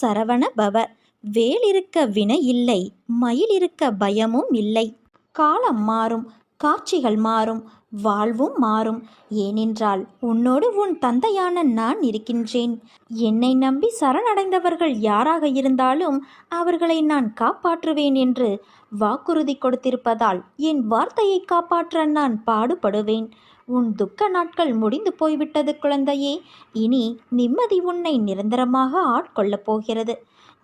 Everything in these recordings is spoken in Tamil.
சரவண பவ வேல் இருக்க வினை இல்லை மயில் இருக்க பயமும் இல்லை. காலம் மாறும் காட்சிகள் மாறும் வாழ்வும் மாறும். ஏனென்றால் உன்னோடு உன் தந்தையான நான் இருக்கின்றேன். என்னை நம்பி சரணடைந்தவர்கள் யாராக இருந்தாலும் அவர்களை நான் காப்பாற்றுவேன் என்று வாக்குறுதி கொடுத்திருப்பதால் என் வார்த்தையை காப்பாற்ற நான் பாடுபடுவேன். உன் துக்க நாட்கள் முடிந்து போய்விட்டது குழந்தையே. இனி நிம்மதி உன்னை நிரந்தரமாக ஆட்கொள்ளப் போகிறது.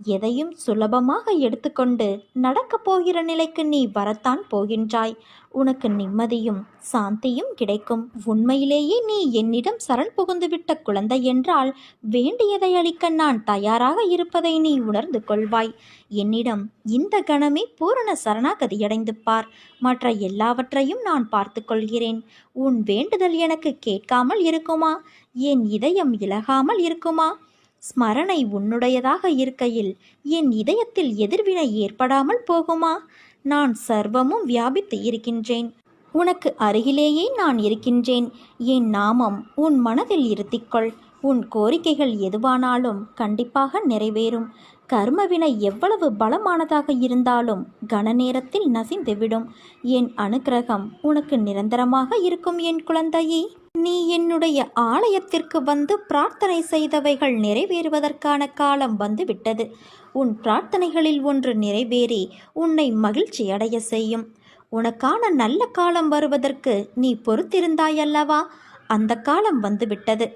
எதையும் சுலபமாக எடுத்துக்கொண்டு நடக்கப் போகிற நிலைக்கு நீ வரத்தான் போகின்றாய். உனக்கு நிம்மதியும் சாந்தியும் கிடைக்கும். உண்மையிலேயே நீ என்னிடம் சரண் புகுந்துவிட்ட குழந்தை என்றால் வேண்டியதை அளிக்க நான் தயாராக இருப்பதை நீ உணர்ந்து கொள்வாய். என்னிடம் இந்த கணமே பூரண சரணாகதியடைந்து பார் மற்ற எல்லாவற்றையும் நான் பார்த்து கொள்கிறேன். உன் வேண்டுதல் எனக்கு கேட்காமல் இருக்குமா? என் இதயம் இலகாமல் இருக்குமா? ஸ்மரணை உன்னுடையதாக இருக்கையில் என் இதயத்தில் எதிர்வினை ஏற்படாமல் போகுமா? நான் சர்வமும் வியாபித்து இருக்கின்றேன். உனக்கு அருகிலேயே நான் இருக்கின்றேன். என் நாமம் உன் மனதில் இருத்திக்கொள். உன் கோரிக்கைகள் எதுவானாலும் கண்டிப்பாக நிறைவேறும். கர்மவினை எவ்வளவு பலமானதாக இருந்தாலும் கன நேரத்தில் நசிந்துவிடும். என் அனுக்கிரகம் உனக்கு நிரந்தரமாக இருக்கும் என் குழந்தையே. நீ என்னுடைய ஆலயத்திற்கு வந்து பிரார்த்தனை செய்தவைகள் நிறைவேறுவதற்கான காலம் வந்துவிட்டது. உன் பிரார்த்தனைகளில் ஒன்று நிறைவேறி உன்னை மகிழ்ச்சி அடைய செய்யும். உனக்கான நல்ல காலம் வருவதற்கு நீ பொறுத்திருந்தாயல்லவா? அந்த காலம் வந்துவிட்டது.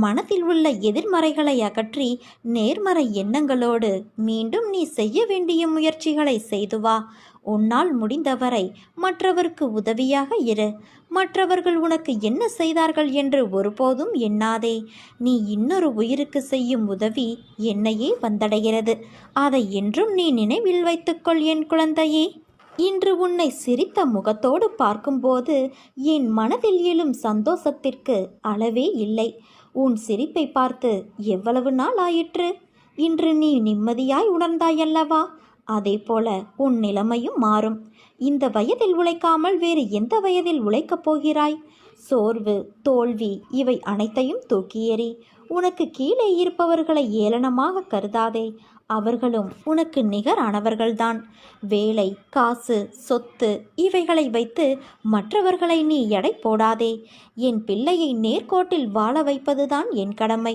மனதில் உள்ள எதிர்மறைகளை அகற்றி நேர்மறை எண்ணங்களோடு மீண்டும் நீ செய்ய வேண்டிய முயற்சிகளை செய்து வா. உன்னால் முடிந்தவரை மற்றவருக்கு உதவியாக இரு. மற்றவர்கள் உனக்கு என்ன செய்தார்கள் என்று ஒருபோதும் எண்ணாதே. நீ இன்னொரு உயிருக்கு செய்யும் உதவி என்னையே வந்தடைகிறது. அதை என்றும் நீ நினைவில் வைத்துக்கொள் என் குழந்தையே. இன்று உன்னை சிரித்த முகத்தோடு பார்க்கும்போது என் மனதில் எழும் சந்தோஷத்திற்கு அளவே இல்லை. உன் சிரிப்பை பார்த்து எவ்வளவு நாள் ஆயிற்று? இன்று நீ நிம்மதியாய் உணர்ந்தாயல்லவா? அதே போல உன் நிலைமையும் மாறும். இந்த வயதில் உழைக்காமல் வேறு எந்த வயதில் உழைக்கப் போகிறாய்? சோர்வு தோல்வி இவை அனைத்தையும் தூக்கி எறி உனக்கு கீழே இருப்பவர்களை ஏளனமாக கருதாதே அவர்களும் உனக்கு நிகரானவர்கள்தான். வேலை காசு சொத்து இவைகளை வைத்து மற்றவர்களை நீ எடை போடாதே என் பிள்ளையை நேர்கோட்டில் வாழ வைப்பதுதான் என் கடமை.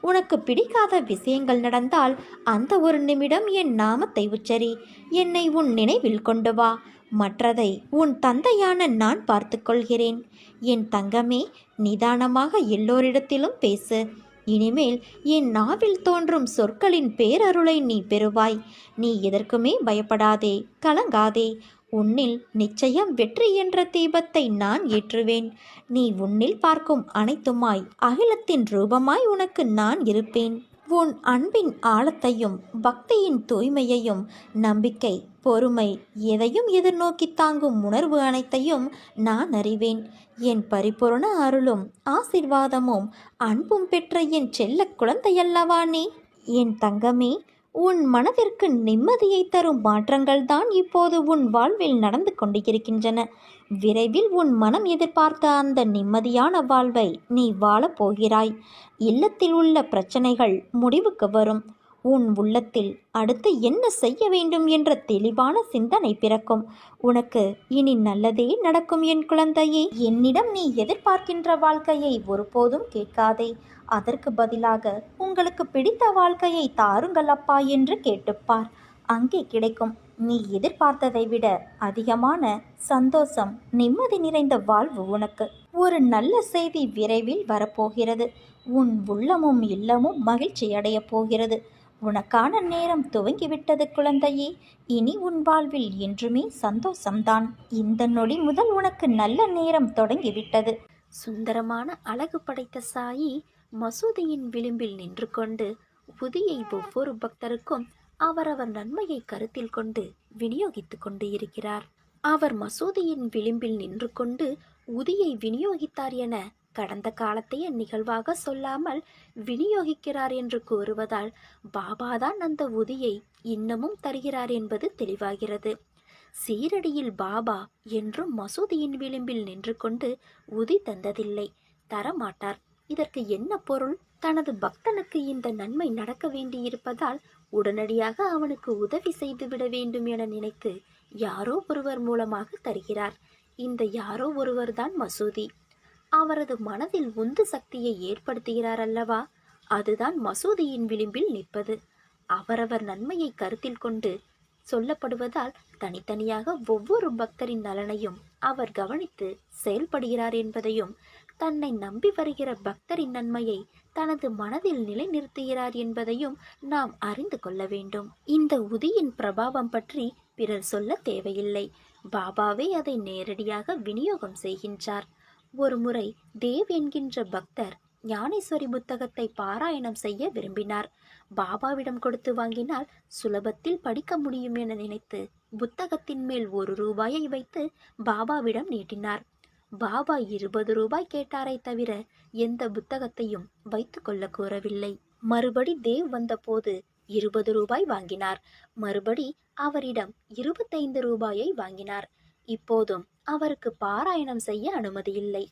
உனக்கு பிடிக்காத விஷயங்கள் நடந்தால் அந்த ஒரு நிமிடம் என் நாமத்தை உச்சரி. என்னை உன் நினைவில் கொண்டு வா. மற்றதை உன் தந்தையான நான் பார்த்துக்கொள்கிறேன் என் தங்கமே நிதானமாக எல்லோரிடத்திலும் பேசு. இனிமேல் என் நாவில் தோன்றும் சொற்களின் பேரருளை நீ பெறுவாய். நீ எதற்குமே பயப்படாதே கலங்காதே. உன்னில் நிச்சயம் வெற்றி என்ற தீபத்தை நான் ஏற்றுவேன். நீ உன்னில் பார்க்கும் அனைத்துமாய் அகிலத்தின் ரூபமாய் உனக்கு நான் இருப்பேன். உன் அன்பின் ஆழத்தையும் பக்தியின் தூய்மையையும் நம்பிக்கை பொறுமை எதையும் எதிர்நோக்கி தாங்கும் உணர்வு அனைத்தையும் நான் அறிவேன். என் பரிபூர்ண அருளும் ஆசிர்வாதமும் அன்பும் பெற்ற என் செல்ல குழந்தையல்லவா நீ? என் தங்கமே உன் மனதிற்கு நிம்மதியை தரும் மாற்றங்கள் தான் இப்போது உன் வாழ்வில் நடந்து கொண்டிருக்கின்றன. விரைவில் உன் மனம் எதிர்பார்த்த அந்த நிம்மதியான வாழ்வை நீ வாழப் போகிறாய். இல்லத்தில் உள்ள பிரச்சனைகள் முடிவுக்கு வரும். உன் உள்ளத்தில் அடுத்து என்ன செய்ய வேண்டும் என்ற தெளிவான சிந்தனை பிறக்கும். உனக்கு இனி நல்லதே நடக்கும் என் குழந்தையே. என்னிடம் நீ எதிர்பார்க்கின்ற வாழ்க்கையை ஒருபோதும் கேட்காதே. அதற்கு பதிலாக உங்களுக்கு பிடித்த வாழ்க்கையை தாருங்கள் அப்பா என்று கேட்டுப்பார். அங்கே கிடைக்கும் நீ எதிர்பார்த்ததை விட அதிகமான சந்தோஷம் நிம்மதி நிறைந்த வாழ்வு உனக்கு. ஒரு நல்ல செய்தி விரைவில் வரப்போகிறது. உன் உள்ளமும் இல்லமும் மகிழ்ச்சி அடையப் போகிறது. உனக்கான நேரம் துவங்கிவிட்டது குழந்தையே. இனி உன் வாழ்வில் என்றுமே சந்தோஷம்தான். இந்த நொடி முதல் உனக்கு நல்ல நேரம் தொடங்கிவிட்டது. சுந்தரமான அழகு படைத்த சாயி மசூதியின் விளிம்பில் நின்று கொண்டு உதியை ஒவ்வொரு பக்தருக்கும் அவரவர் நன்மையை கருத்தில் கொண்டு விநியோகித்துக் கொண்டு இருக்கிறார் அவர் மசூதியின் விளிம்பில் நின்று கொண்டு உதியை விநியோகித்தார் என கடந்த காலத்தைய நிகழ்வாக சொல்லாமல் விநியோகிக்கிறார் என்று கூறுவதால் பாபாதான் அந்த உதியை இன்னமும் தருகிறார் என்பது தெளிவாகிறது. சீரடியில் பாபா என்றும் மசூதியின் விளிம்பில் நின்று கொண்டு உதி தந்ததில்லை தரமாட்டார். இதற்கு என்ன பொருள்? தனது பக்தனுக்கு இந்த நன்மை நடக்க வேண்டியிருப்பதால் உடனடியாக அவனுக்கு உதவி செய்துவிட வேண்டும் என நினைத்து யாரோ ஒருவர் மூலமாக தருகிறார். இந்த யாரோ ஒருவர்தான் மசூதி. அவரது மனதில் உந்து சக்தியை ஏற்படுத்துகிறார் அல்லவா? அதுதான் மசூதியின் விளிம்பில் நிற்பது. அவரவர் நன்மையை கருத்தில் கொண்டு சொல்லப்படுவதால் தனித்தனியாக ஒவ்வொரு பக்தரின் நலனையும் அவர் கவனித்து செயல்படுகிறார் என்பதையும் தன்னை நம்பி வருகிற பக்தரின் நன்மையை தனது மனதில் நிலைநிறுத்துகிறார் என்பதையும் நாம் அறிந்து கொள்ள வேண்டும். இந்த உதியின் பிரபாவம் பற்றி பிறர் சொல்ல தேவையில்லை. பாபாவே அதை நேரடியாக விநியோகம் செய்கின்றார். ஒருமுறை தேவ் என்கின்ற பக்தர் ஞானேஸ்வரி புத்தகத்தை பாராயணம் செய்ய விரும்பினார். பாபாவிடம் கொடுத்து வாங்கினால் சுலபத்தில் படிக்க முடியும் என நினைத்து புத்தகத்தின் மேல் ஒரு ரூபாயை வைத்து பாபாவிடம் நீட்டினார். பாபா இருபது ரூபாய் கேட்டாரை தவிர எந்த புத்தகத்தையும் வைத்து கொள்ள கூறவில்லை. மறுபடி தேவ் வந்தபோது இருபது ரூபாய் வாங்கினார். மறுபடி அவரிடம் இருபத்தைந்து ரூபாயை வாங்கினார். இப்போதும் அவருக்கு பாராயணம் செய்ய அனுமதி இல்லை.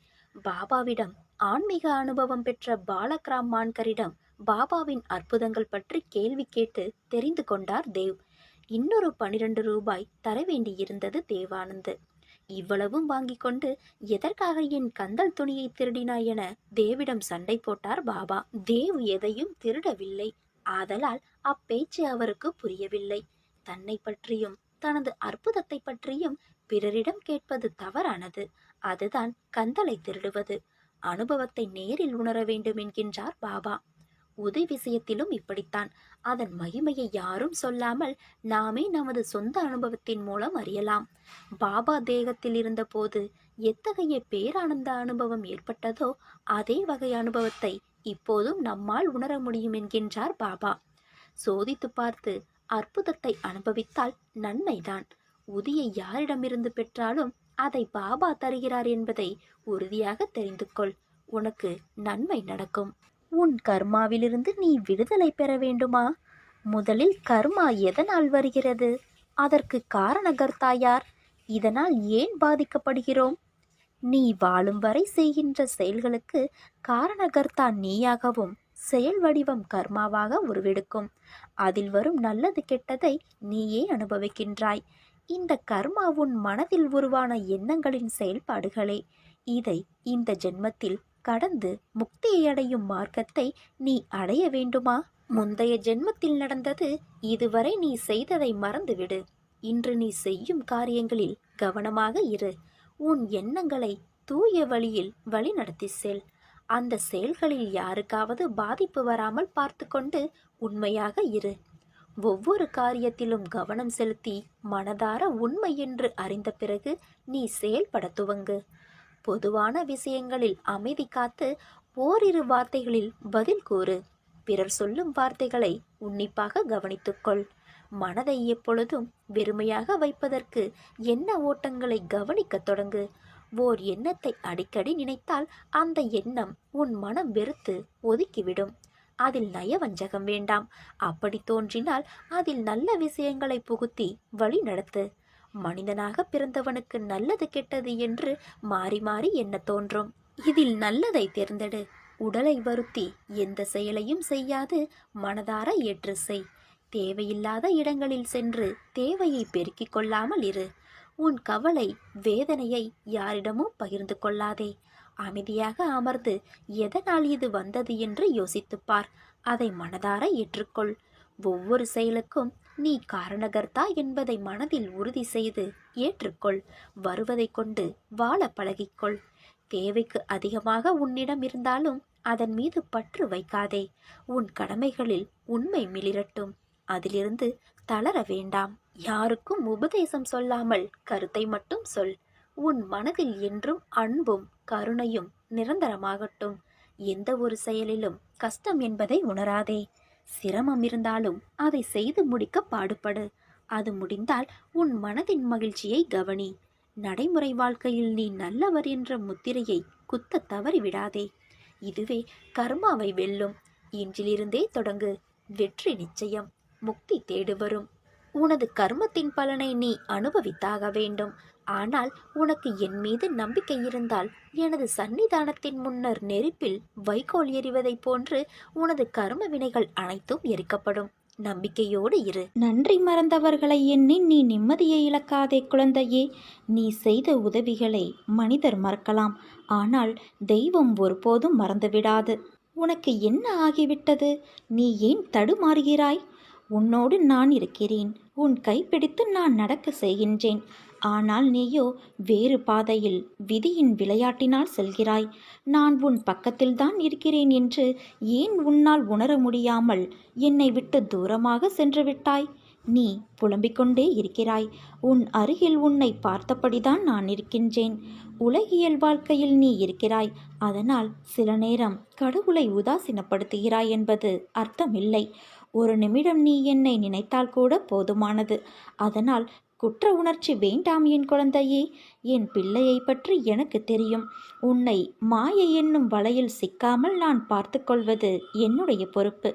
பாபாவிடம் ஆன்மீக அனுபவம் பெற்ற பாலக்ராம் மான்கரிடம் பாபாவின் அற்புதங்கள் பற்றி கேள்வி கேட்டு தெரிந்து கொண்டார் தேவ். இன்னொரு பனிரெண்டு ரூபாய் தர வேண்டியிருந்தது தேவானந்த். இவ்வளவும் வாங்கிக் கொண்டு எதற்காக என் கந்தல் துணியை திருடினாய் என தேவிடம் சண்டை போட்டார் பாபா. தேவ் எதையும் திருடவில்லை. ஆதலால் அப்பேச்சு அவருக்கு புரியவில்லை. தன்னை பற்றியும் தனது அற்புதத்தை பற்றியும் பிறரிடம் கேட்பது தவறானது. அதுதான் கந்தலை திருடுவது. அனுபவத்தை நேரில் உணர வேண்டும் என்கின்றார் பாபா. உதவி விஷயத்திலும் இப்படித்தான். அதன் மகிமையை யாரும் சொல்லாமல் நாமே நமது சொந்த அனுபவத்தின் மூலம் அறியலாம். பாபா தேகத்தில் இருந்தபோது எத்தகைய பேரானந்த அனுபவம் ஏற்பட்டதோ அதே வகை அனுபவத்தை இப்போதும் நம்மால் உணர முடியும் என்கின்றார் பாபா. சோதித்து பார்த்து அற்புதத்தை அனுபவித்தால் நன்மைதான். உதியை யாரிடமிருந்து பெற்றாலும் அதை பாபா தருகிறார் என்பதை உறுதியாக தெரிந்து கொள். உனக்கு நன்மை நடக்கும். உன் கர்மாவிலிருந்து நீ விடுதலை பெற வேண்டுமா? முதலில் கர்மா எதனால் வருகிறது? அதற்கு காரணகர்த்தா யார்? இதனால் ஏன் பாதிக்கப்படுகிறோம்? நீ வாழும் வரை செய்கின்ற செயல்களுக்கு காரணகர்த்தா நீயாகவும் செயல் வடிவம் கர்மாவாக உருவெடுக்கும். அதில் வரும் நல்லது கெட்டதை நீயே அனுபவிக்கின்றாய். இந்த கர்மா உன் மனதில் உருவான எண்ணங்களின் செயல்பாடுகளே. இதை இந்த ஜென்மத்தில் கடந்து முக்தியை அடையும் மார்க்கத்தை நீ அடைய வேண்டுமா? முந்தைய ஜென்மத்தில் நடந்தது இதுவரை நீ செய்ததை மறந்துவிடு. இன்று நீ செய்யும் காரியங்களில் கவனமாக இரு. உன் எண்ணங்களை தூய வழியில் வழிநடத்தி செல். அந்த செயல்களில் யாருக்காவது பாதிப்பு வராமல் பார்த்து கொண்டு உண்மையாக இரு. ஒவ்வொரு காரியத்திலும் கவனம் செலுத்தி மனதார உண்மை என்று அறிந்த பிறகு நீ செயல்பட துவங்கு. பொதுவான விஷயங்களில் அமைதி காத்து ஓரிரு வார்த்தைகளில் பதில் கூறு. பிறர் சொல்லும் வார்த்தைகளை உன்னிப்பாக கவனித்துக்கொள். மனதை எப்பொழுதும் வெறுமையாக வைப்பதற்கு என்ன ஓட்டங்களை கவனிக்கத் தொடங்கு? ஓர் எண்ணத்தை அடிக்கடி நினைத்தால் அந்த எண்ணம் உன் மனம் வெறுத்து ஒதுக்கிவிடும். அதில் நயவஞ்சகம் வேண்டாம். அப்படி தோன்றினால் அதில் நல்ல விஷயங்களை புகுத்தி வழி நடத்து. மனிதனாக பிறந்தவனுக்கு நல்லது கெட்டது என்று மாறி மாறி என்ன தோன்றும்? இதில் நல்லதை தேர்ந்தெடு. உடலை வருத்தி எந்த செயலையும் செய்யாது. மனதார ஏற்று செய். தேவையில்லாத இடங்களில் சென்று தேவையை பெருக்கிக் கொள்ளாமல் இரு. உன் கவலை வேதனையை யாரிடமும் பகிர்ந்து கொள்ளாதே. அமைதியாக அமர்ந்து எதனால் இது வந்தது என்று யோசித்துப் பார். அதை மனதார ஏற்றுக்கொள். ஒவ்வொரு செயலுக்கும் நீ காரணகர்த்தா என்பதை மனதில் உறுதி செய்து ஏற்றுக்கொள். வருவதை கொண்டு வாழ பழகிக்கொள். தேவைக்கு அதிகமாக உன்னிடம் இருந்தாலும் அதன் மீது பற்று வைக்காதே. உன் கடமைகளில் உண்மை மிளிரட்டும். அதிலிருந்து தளர வேண்டாம். யாருக்கும் உபதேசம் சொல்லாமல் கருத்தை மட்டும் சொல். உன் மனதில் என்றும் அன்பும் கருணையும் நிரந்தரமாகட்டும். எந்த ஒரு செயலிலும் கஷ்டம் என்பதை உணராதே. சிரமம் இருந்தாலும் அதை செய்து முடிக்க பாடுபடு. அது முடிந்தால் உன் மனதின் மகிழ்ச்சியை கவனி. நடைமுறை வாழ்க்கையில் நீ நல்லவர் என்ற முத்திரையை குத்த தவறிவிடாதே. இதுவே கர்மாவை வெல்லும். இன்றிலிருந்தே தொடங்கு. வெற்றி நிச்சயம். முக்தி தேடு வரும் உனது கர்மத்தின் பலனை நீ அனுபவித்தாக வேண்டும். ஆனால் உனக்கு என் மீது நம்பிக்கை இருந்தால் எனது சன்னிதானத்தின் முன்னர் நெருப்பில் வைக்கோல் எறிவதைப் போன்று உனது கர்ம வினைகள் அனைத்தும் எரிக்கப்படும். நம்பிக்கையோடு இரு. நன்றி மறந்தவர்களை எண்ணி நீ நிம்மதியை இழக்காதே குழந்தையே. நீ செய்த உதவிகளை மனிதர் மறக்கலாம். ஆனால் தெய்வம் ஒருபோதும் மறந்துவிடாது. உனக்கு என்ன ஆகிவிட்டது? நீ ஏன் தடுமாறுகிறாய்? உன்னோடு நான் இருக்கிறேன். உன் கைப்பிடித்து நான் நடக்க செய்கின்றேன். ஆனால் நீயோ வேறு பாதையில் விதியின் விளையாட்டினால் செல்கிறாய். நான் உன் பக்கத்தில்தான் இருக்கிறேன் என்று ஏன் உன்னால் உணர முடியாமல் என்னை விட்டு தூரமாக சென்று விட்டாய்? நீ புலம்பிக் கொண்டே இருக்கிறாய். உன் அருகில் உன்னை பார்த்தபடிதான் நான் இருக்கின்றேன். உலகியல் வாழ்க்கையில் நீ இருக்கிறாய். அதனால் சில நேரம் கடவுளை உதாசீனப்படுத்துகிறாய் என்பது அர்த்தமில்லை. ஒரு நிமிடம் நீ என்னை நினைத்தால் கூட போதுமானது. அதனால் குற்ற உணர்ச்சி வேண்டாம் என் குழந்தையே என் பிள்ளையை பற்றி எனக்கு தெரியும். உன்னை மாயை என்னும் வலையில் சிக்காமல் நான் பார்த்து கொள்வது என்னுடைய பொறுப்பு.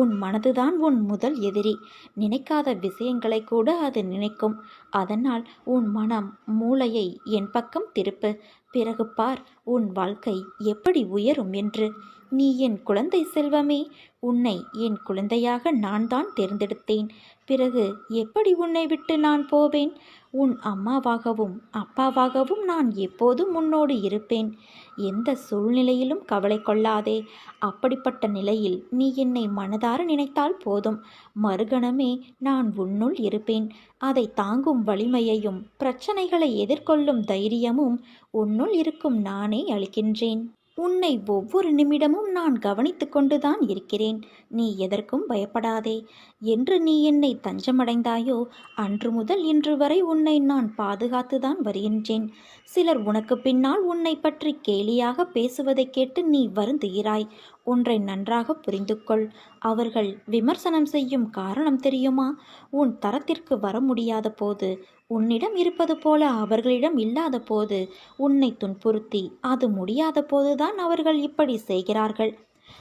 உன் மனதுதான் உன் முதல் எதிரி. நினைக்காத விஷயங்களை கூட அது நினைக்கும். அதனால் உன் மனம் மூளையை என் பக்கம் திருப்பு. பிறகு பார் உன் வாழ்க்கை எப்படி உயரும் என்று. நீ என் குழந்தை செல்வமே உன்னை என் குழந்தையாக நான் தான் தேர்ந்தெடுத்தேன். பிறகு எப்படி உன்னை விட்டு நான் போவேன்? உன் அம்மாவாகவும் அப்பாவாகவும் நான் எப்போதும் உன்னோடு இருப்பேன். எந்த சூழ்நிலையிலும் கவலை கொள்ளாதே. அப்படிப்பட்ட நிலையில் நீ என்னை மனதார நினைத்தால் போதும். மறுகணமே நான் உன்னுள் இருப்பேன். அதை தாங்கும் வலிமையையும் பிரச்சனைகளை எதிர்கொள்ளும் தைரியமும் உன்னுள் இருக்கும் நானே அளிக்கின்றேன். உன்னை ஒவ்வொரு நிமிடமும் நான் கவனித்து கொண்டுதான் இருக்கிறேன். நீ எதற்கும் பயப்படாதே. என்று நீ என்னை தஞ்சமடைந்தாயோ அன்று முதல் இன்று வரை உன்னை நான் பாதுகாத்துதான் வருகின்றேன். சிலர் உனக்கு பின்னால் உன்னை பற்றி கேலியாக பேசுவதைக் கேட்டு நீ வருந்துகிறாய். ஒன்றை நன்றாக புரிந்து கொள் அவர்கள் விமர்சனம் செய்யும் காரணம் தெரியுமா? உன் தரத்திற்கு வர முடியாத போது உன்னிடம் இருப்பது போல அவர்களிடம் இல்லாத போது உன்னை துன்புறுத்தி அது முடியாத போதுதான் அவர்கள் இப்படி செய்கிறார்கள்.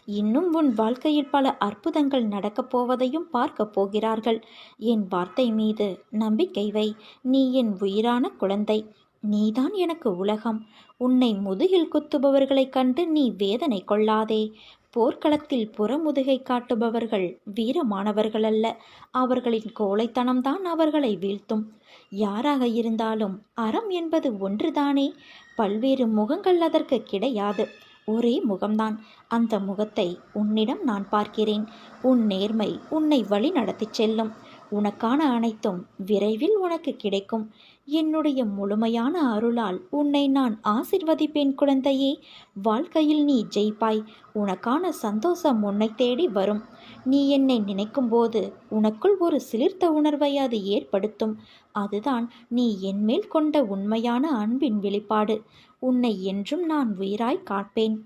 இன்னும் உன் வாழ்க்கையில் பல அற்புதங்கள் நடக்கப் போவதையும் பார்க்கப் போகிறார்கள். என் வார்த்தை மீது நம்பிக்கை வை. நீ என் உயிரான குழந்தை. நீதான் எனக்கு உலகம். உன்னை முதுகில் குத்துபவர்களைக் கண்டு நீ வேதனை கொள்ளாதே. போர்க்களத்தில் புறமுதுகை காட்டுபவர்கள் வீரமானவர்கள் அல்ல அவர்களின் கோழைத்தனம்தான் அவர்களை வீழ்த்தும். யாராக இருந்தாலும் அறம் என்பது ஒன்றுதானே. பல்வேறு முகங்கள் அதற்கு கிடையாது. ஒரே முகம்தான். அந்த முகத்தை உன்னிடம் நான் பார்க்கிறேன். உன் நேர்மை உன்னை வழி நடத்திச் செல்லும். உனக்கான அனைத்தும் விரைவில் உனக்கு கிடைக்கும். என்னுடைய முழுமையான அருளால் உன்னை நான் ஆசிர்வதிப்பேன் குழந்தையே. வாழ்க்கையில் நீ ஜெயிப்பாய். உனக்கான சந்தோஷம் உன்னை தேடி வரும். நீ என்னை நினைக்கும்போது உனக்குள் ஒரு சிலிர்த்த உணர்வை அது ஏற்படுத்தும். அதுதான் நீ என்மேல் கொண்ட உண்மையான அன்பின் வெளிப்பாடு. உன்னை என்றும் நான் உயிராய் காப்பேன்.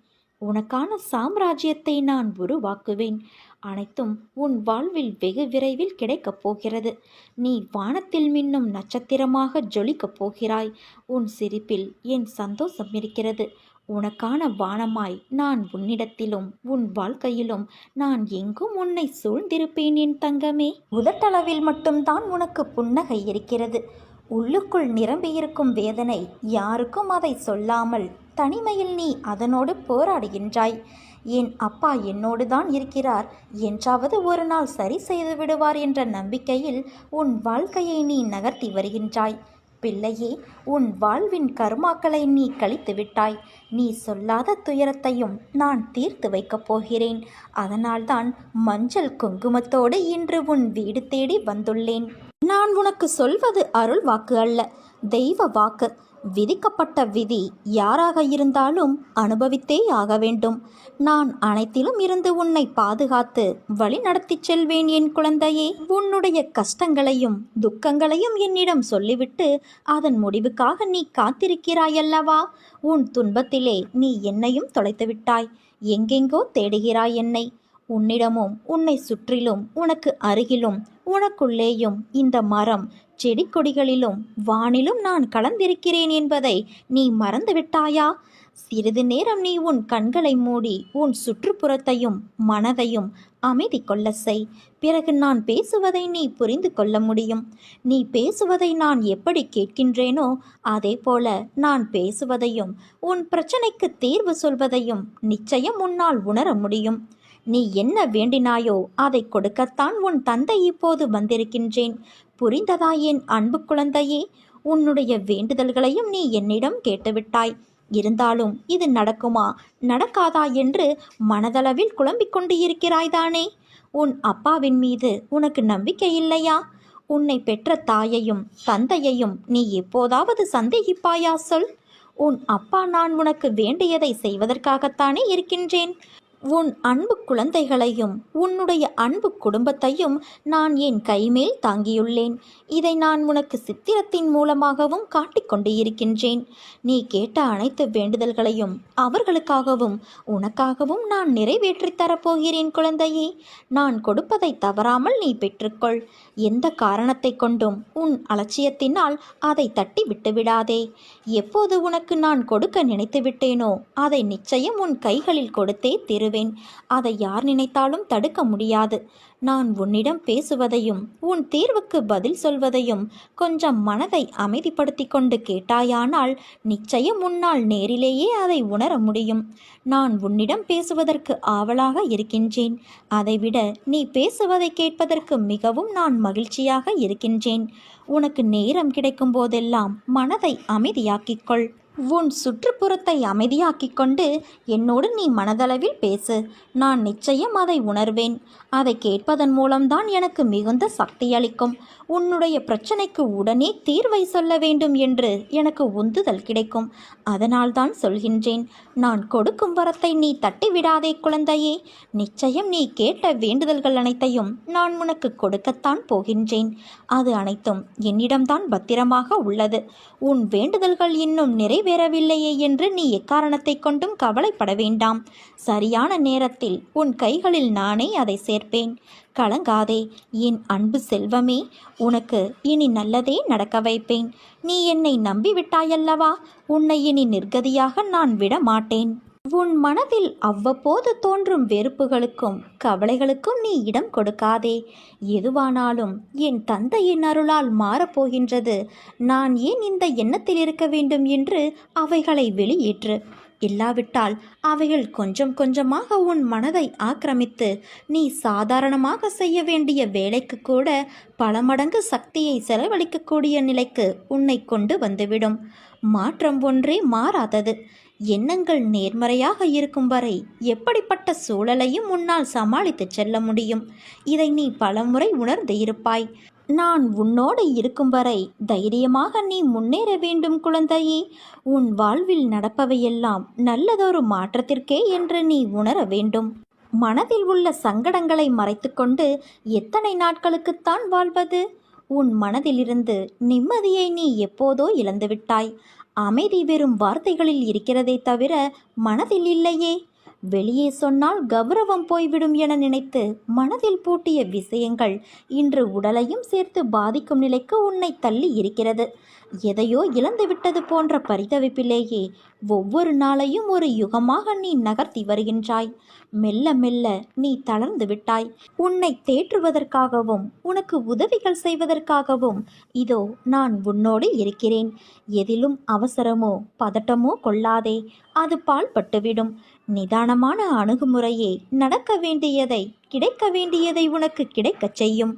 உனக்கான சாம்ராஜ்யத்தை நான் உருவாக்குவேன். அனைத்தும் உன் வாழ்வில் வெகு விரைவில் கிடைக்கப் போகிறது. நீ வானத்தில் மின்னும் நட்சத்திரமாக ஜொலிக்கப் போகிறாய். உன் சிரிப்பில் என் சந்தோஷம் இருக்கிறது. உனக்கான வானமாய் நான் உன்னிடத்திலும் உன் வாழ்க்கையிலும் நான் எங்கும் உன்னை சூழ்ந்திருப்பேன் என் தங்கமே. உதட்டளவில் மட்டும்தான் உனக்கு புன்னகை இருக்கிறது. உள்ளுக்குள் நிரம்பியிருக்கும் வேதனை யாருக்கும் அதை சொல்லாமல் தனிமையில் நீ அதனோடு போராடுகின்றாய். என் அப்பா என்னோடு தான் இருக்கிறார். என்றாவது ஒரு நாள் சரி செய்து விடுவார் என்ற நம்பிக்கையில் உன் வாழ்க்கையை நீ நகர்த்தி வருகின்றாய். பிள்ளையே உன் வாழ்வின் கர்மாக்களை நீ கழித்து விட்டாய். நீ சொல்லாத துயரத்தையும் நான் தீர்த்து வைக்கப் போகிறேன். அதனால்தான் மஞ்சள் குங்குமத்தோடு இன்று உன் வீடு தேடி வந்துள்ளேன். நான் உனக்கு சொல்வது அருள் வாக்கு அல்ல தெய்வ வாக்கு. விதிக்கப்பட்ட விதி யாராக இருந்தாலும் அனுபவித்தே ஆக வேண்டும். நான் அனைத்திலும் இருந்து உன்னை பாதுகாத்து வழி நடத்திச் செல்வேன் என் குழந்தையே. உன்னுடைய கஷ்டங்களையும் துக்கங்களையும் என்னிடம் சொல்லிவிட்டு அதன் முடிவுக்காக நீ காத்திருக்கிறாயல்லவா? உன் துன்பத்திலே நீ என்னையும் தொலைத்துவிட்டாய் எங்கெங்கோ தேடுகிறாய் என்னை. உன்னிடமும் உன்னை சுற்றிலும் உனக்கு அருகிலும் உனக்குள்ளேயும் இந்த மரம் செடி கொடிகளிலும் வானிலும் நான் கலந்திருக்கிறேன் என்பதை நீ மறந்துவிட்டாயா? சிறிது நேரம் நீ உன் கண்களை மூடி உன் சுற்றுப்புறத்தையும் மனதையும் அமைதி கொள்ள செய். பிறகு நான் பேசுவதை நீ புரிந்து கொள்ள முடியும். நீ பேசுவதை நான் எப்படி கேட்கின்றேனோ அதே போல நான் பேசுவதையும் உன் பிரச்சனைக்கு தீர்வு சொல்வதையும் நிச்சயம் உன்னால் உணர முடியும். நீ என்ன வேண்டினாயோ அதை கொடுக்கத்தான் உன் தந்தை இப்போது வந்திருக்கின்றேன். புரிந்ததா என் அன்பு குழந்தையே? உன்னுடைய வேண்டுதல்களையும் நீ என்னிடம் கேட்டுவிட்டாய். இருந்தாலும் இது நடக்குமா? நடக்காதா என்று மனதளவில் குழம்பிக் கொண்டு இருக்கிறாய்தானே உன் அப்பாவின் மீது உனக்கு நம்பிக்கை இல்லையா? உன்னை பெற்ற தாயையும் தந்தையையும் நீ எப்போதாவது சந்தேகிப்பாயா சொல்? உன் அப்பா நான் உனக்கு வேண்டியதை செய்வதற்காகத்தானே இருக்கின்றேன். உன் அன்பு குழந்தைகளையும் உன்னுடைய அன்பு குடும்பத்தையும் நான் என் கைமேல் தாங்கியுள்ளேன். இதை நான் உனக்கு சித்திரத்தின் மூலமாகவும் காட்டிக்கொண்டு இருக்கின்றேன் நீ கேட்ட அனைத்து வேண்டுதல்களையும் அவர்களுக்காகவும் உனக்காகவும் நான் நிறைவேற்றித் தரப்போகிறேன் குழந்தையே. நான் கொடுப்பதை தவறாமல் நீ பெற்றுக்கொள். எந்த காரணத்தை கொண்டும் உன் அலட்சியத்தினால் அதை தட்டி விட்டுவிடாதே. எப்போது உனக்கு நான் கொடுக்க நினைத்து விட்டேனோ அதை நிச்சயம் உன் கைகளில் கொடுத்தே திரு தருவேன் அதை யார் நினைத்தாலும் தடுக்க முடியாது. நான் உன்னிடம் பேசுவதையும் உன் தீர்வுக்கு பதில் சொல்வதையும் கொஞ்சம் மனதை அமைதிப்படுத்தி கொண்டு கேட்டாயானால் நிச்சயம் உன்னால் நேரிலேயே அதை உணர முடியும். நான் உன்னிடம் பேசுவதற்கு ஆவலாக இருக்கின்றேன். அதைவிட நீ பேசுவதை கேட்பதற்கு மிகவும் நான் மகிழ்ச்சியாக இருக்கின்றேன். உனக்கு நேரம் கிடைக்கும் போதெல்லாம் மனதை அமைதியாக்கிக்கொள் உன் சுற்றுப்புறத்தை அமைதியாக்கிக் கொண்டு என்னோடு நீ மனதளவில் பேசு. நான் நிச்சயம் அதை உணர்வேன். அதை கேட்பதன் மூலம்தான் எனக்கு மிகுந்த சக்தி அளிக்கும். உன்னுடைய பிரச்சனைக்கு உடனே தீர்வை சொல்ல வேண்டும் என்று எனக்கு உந்துதல் கிடைக்கும். அதனால்தான் சொல்கின்றேன் நான் கொடுக்கும் வரத்தை நீ தட்டி விடாதே குழந்தையே. நிச்சயம் நீ கேட்ட வேண்டுதல்கள் அனைத்தையும் நான் உனக்கு கொடுக்கத்தான் போகின்றேன். அது அனைத்தும் என்னிடம்தான் பத்திரமாக உள்ளது. உன் வேண்டுதல்கள் இன்னும் நிறை நிறைவேறவில்லையே என்று நீ எக்காரணத்தை கொண்டும் கவலைப்பட வேண்டாம். சரியான நேரத்தில் உன் கைகளில் நானே அதை சேர்ப்பேன். கலங்காதே என் அன்பு செல்வமே உனக்கு இனி நல்லதே நடக்க வைப்பேன். நீ என்னை நம்பிவிட்டாயல்லவா? உன்னை இனி நிர்கதியாக நான் விட மாட்டேன் உன் மனதில் அவ்வப்போது தோன்றும் வெறுப்புகளுக்கும் கவலைகளுக்கும் நீ இடம் கொடுக்காதே. எதுவானாலும் என் தந்தையின் அருளால் மாறப்போகின்றது. நான் ஏன் இந்த எண்ணத்தில் இருக்க வேண்டும் என்று அவைகளை வெளியேற்று. இல்லாவிட்டால் அவைகள் கொஞ்சம் கொஞ்சமாக உன் மனதை ஆக்கிரமித்து நீ சாதாரணமாக செய்ய வேண்டிய வேலைக்கு கூட பல மடங்கு சக்தியை செலவழிக்கக்கூடிய நிலைக்கு உன்னை கொண்டு வந்துவிடும். மாற்றம் ஒன்றே மாறாதது. எண்ணங்கள் நேர்மறையாக இருக்கும் வரை எப்படிப்பட்ட சூழலையும் உன்னால் சமாளித்துச் செல்ல முடியும்? இதை நீ பலமுறை உணர்ந்து இருப்பாய் நான் உன்னோடு இருக்கும் வரை தைரியமாக நீ முன்னேற வேண்டும் குழந்தையே. உன் வாழ்வில் நடப்பவையெல்லாம் நல்லதொரு மாற்றத்திற்கே என்று நீ உணர வேண்டும். மனதில் உள்ள சங்கடங்களை மறைத்துக்கொண்டு எத்தனை நாட்களுக்குத்தான் வாழ்வது? உன் மனதிலிருந்து நிம்மதியை நீ எப்போதோ இழந்துவிட்டாய். அமைதி வெறும் வார்த்தைகளில் இருக்கிறதே தவிர மனதில் இல்லையே. வெளியே சொன்னால் கௌரவம் போய்விடும் என நினைத்து மனதில் பூட்டிய விஷயங்கள் இன்று உடலையும் சேர்த்து பாதிக்கும் நிலைக்கு உன்னை தள்ளி இருக்கிறது. எதையோ இழந்துவிட்டது போன்ற பரிதவிப்பிலேயே ஒவ்வொரு நாளையும் ஒரு யுகமாக நீ நகர்த்தி வருகின்றாய். மெல்ல மெல்ல நீ தளர்ந்து விட்டாய். உன்னை தேற்றுவதற்காகவும் உனக்கு உதவிகள் செய்வதற்காகவும் இதோ நான் உன்னோடு இருக்கிறேன். எதிலும் அவசரமோ பதட்டமோ கொள்ளாதே. அது பால்பட்டுவிடும் நிதானமான அணுகுமுறையே நடக்க வேண்டியதை கிடைக்க வேண்டியதை உனக்கு கிடைக்கச் செய்யும்.